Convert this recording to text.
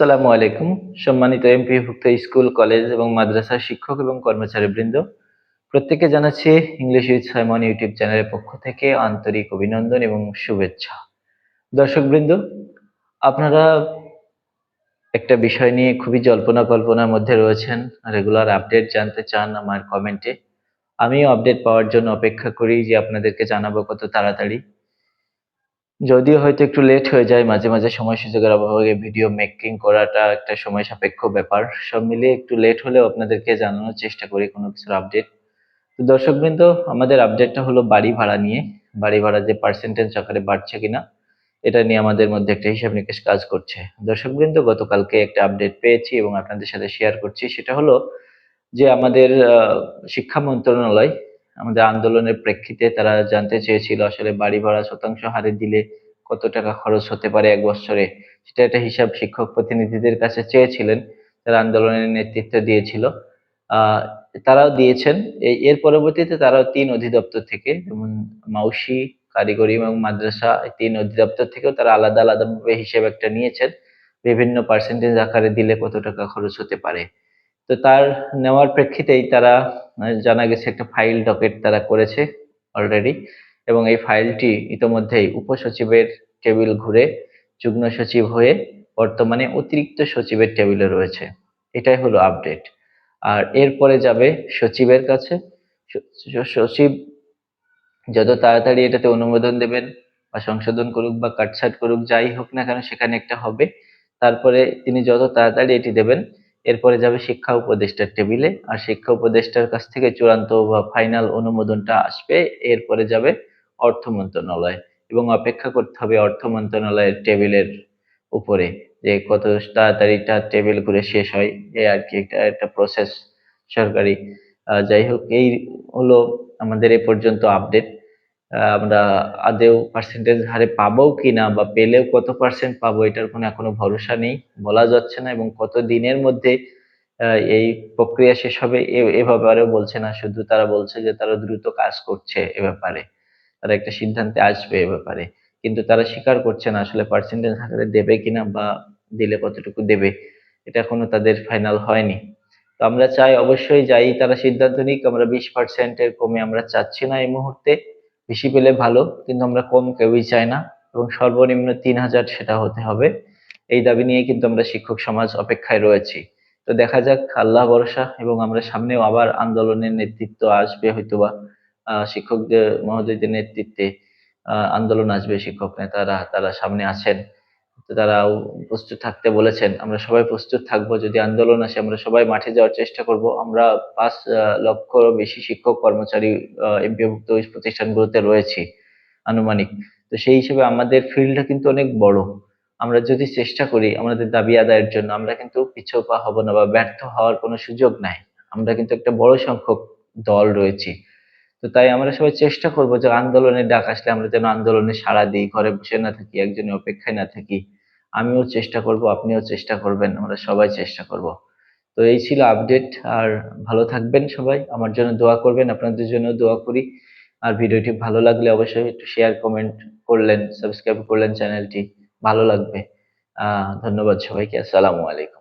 আসসালামু আলাইকুম। সম্মানিত এমপিভুক্ত স্কুল, কলেজ এবং মাদ্রাসার শিক্ষক এবং কর্মচারীবৃন্দ, প্রত্যেককে জানাচ্ছি ইংলিশ উইথ সাইমন ইউটিউব চ্যানেলের পক্ষ থেকে আন্তরিক অভিনন্দন এবং শুভেচ্ছা। দর্শকবৃন্দ, আপনারা একটা বিষয় নিয়ে খুবই জল্পনা কল্পনার মধ্যে রয়েছেন, রেগুলার আপডেট জানতে চান আমার কমেন্টে। আমিও আপডেট পাওয়ার জন্য অপেক্ষা করি যে আপনাদেরকে জানাব কত তাড়াতাড়ি। যদিও হয়তো একটু লেট হয়ে যায়, মাঝে মাঝে সময় সুযোগের অভাবে ভিডিও মেকিং করাটা একটা সময় সাপেক্ষ ব্যাপার। সব মিলিয়ে একটু লেট হলেও আপনাদেরকে জানানোর চেষ্টা করি কোনো কিছুর আপডেট তো দর্শকবৃন্দ, আমাদের আপডেটটা হলো বাড়ি ভাড়া নিয়ে। বাড়ি ভাড়া যে পার্সেন্টেজ আকারে বাড়ছে কিনা, এটা নিয়ে আমাদের মধ্যে একটা হিসাব নিকেশ কাজ করছে। দর্শকবৃন্দ, গতকালকে একটা আপডেট পেয়েছি এবং আপনাদের সাথে শেয়ার করছি। সেটা হলো যে আমাদের শিক্ষা মন্ত্রণালয় আমাদের আন্দোলনের প্রেক্ষিতে তারা জানতে চেয়েছিল আসলে বাড়ি ভাড়া শতাংশ হারে দিলে কত টাকা খরচ হতে পারে এক বছরে। সেটা একটা হিসাব শিক্ষক প্রতিনিধিদের কাছে চেয়েছিলেন তারা আন্দোলনের নেতৃত্ব দিয়েছিল। তারাও দিয়েছেন। এর পরবর্তীতে তারাও তিন অধিদপ্তর থেকে, যেমন মাউসি, কারিগরি এবং মাদ্রাসা তিন অধিদপ্তর থেকেও তারা আলাদা আলাদাভাবে হিসেব একটা নিয়েছেন। বিভিন্ন পার্সেন্টেজ আকারে দিলে কত টাকা খরচ হতে পারে। তো তার নেওয়ার প্রেক্ষিতেই তারা জানা গেছে একটা ফাইল ডকেট তারা করেছে অলরেডি এবং এই ফাইলটি ইতোমধ্যেই উপসচিবের টেবিল ঘুরে যুগ্ম সচিব হয়ে বর্তমানে অতিরিক্ত সচিবের টেবিলে রয়েছে। এটাই হলো আপডেট আর এরপরে যাবে সচিবের কাছে। সচিব যত তাড়াতাড়ি এটাতে অনুমোদন দেবেন বা সংশোধন করুক বা কাটছাট করুক, যাই হোক না কেন সেখানে একটা হবে। তারপরে তিনি যত তাড়াতাড়ি এটি দেবেন এরপরে যাবে শিক্ষা উপদেষ্টার টেবিলে। আর শিক্ষা উপদেষ্টার কাছ থেকে চূড়ান্ত বা ফাইনাল অনুমোদনটা আসবে। এরপরে যাবে অর্থ মন্ত্রণালয়। এবং অপেক্ষা করতে হবে অর্থ মন্ত্রণালয়ের টেবিলের উপরে যে কত তাড়াতাড়ি তার টেবিল ঘুরে শেষ হয়। এই আর কি একটা একটা প্রসেস সরকারি। যাই হোক, এই হলো আমাদের এ পর্যন্ত আপডেট আমরা আদেও পার্সেন্টেজ হারে পাবো কিনা বা পেলেও কত পার্সেন্ট পাবো, এটার কোনো এখনও ভরসা নেই, বলা যাচ্ছে না এবং কত দিনের মধ্যে এই প্রক্রিয়া শেষ হবে এ ব্যাপারেও বলছে না, শুধু তারা বলছে যে তারা দ্রুত কাজ করছে এ ব্যাপারে, তারা একটা সিদ্ধান্তে আসবে এ ব্যাপারে, কিন্তু তারা স্বীকার করছে না আসলে পার্সেন্টেজ হারে দেবে কিনা বা দিলে কতটুকু দেবে, এটা এখনও তাদের ফাইনাল হয়নি, তো আমরা চাই অবশ্যই যাই তারা সিদ্ধান্ত নিক, আমরা বিশ পার্সেন্টের কমে আমরা চাচ্ছি না এই মুহূর্তে বেশি পেলে ভালো, কিন্তু আমরা কম কেউই চাই না এবং সর্বনিম্ন তিন হাজার সেটা হতে হবে। এই দাবি নিয়ে কিন্তু আমরা শিক্ষক সমাজ অপেক্ষায় রয়েছি। তো দেখা যাক, আল্লাহ ভরসা এবং আমরা সামনেও আবার আন্দোলনের নেতৃত্ব আসবে হয়তোবা। শিক্ষকদের মহোদয়দের নেতৃত্বে আন্দোলন আসবে, শিক্ষক নেতারা, তারা সামনে আছেন। তারাও প্রস্তুত থাকতে বলেছেন, আমরা সবাই প্রস্তুত থাকব, যদি আন্দোলন আসে আমরা সবাই মাঠে যাওয়ার চেষ্টা করব। আমরা পাঁচ লক্ষ বেশি শিক্ষক, কর্মচারী এমপিভুক্ত প্রতিষ্ঠানগুলোতে রয়েছি আনুমানিক। তো সেই হিসেবে আমাদের ফিল্ডটা কিন্তু অনেক বড়। আমরা যদি চেষ্টা করি আমাদের দাবি আদায়ের জন্য, আমরা কিন্তু পিছপা হব না বা ব্যর্থ হওয়ার কোনো সুযোগ নাই। আমরা কিন্তু একটা বড় সংখ্যক দল রয়েছি। তো তাই আমরা সবাই চেষ্টা করব যে আন্দোলনের ডাক আসলে আমরা যেন আন্দোলনে সাড়া দিই, ঘরে বসে না থাকি, একজনের অপেক্ষায় না থাকি। আমিও চেষ্টা করব, আপনিও চেষ্টা করবেন, আমরা সবাই চেষ্টা করব। তো এই ছিল আপডেট আর ভালো থাকবেন সবাই। আমার জন্য দোয়া করবেন, আপনাদের জন্য দোয়া করি। আর ভিডিওটি ভালো লাগলে অবশ্যই একটু শেয়ার কমেন্ট করলেন সাবস্ক্রাইব করলেন চ্যানেলটি ভালো লাগবে। আহ, ধন্যবাদ সবাইকে, আসসালামু আলাইকুম।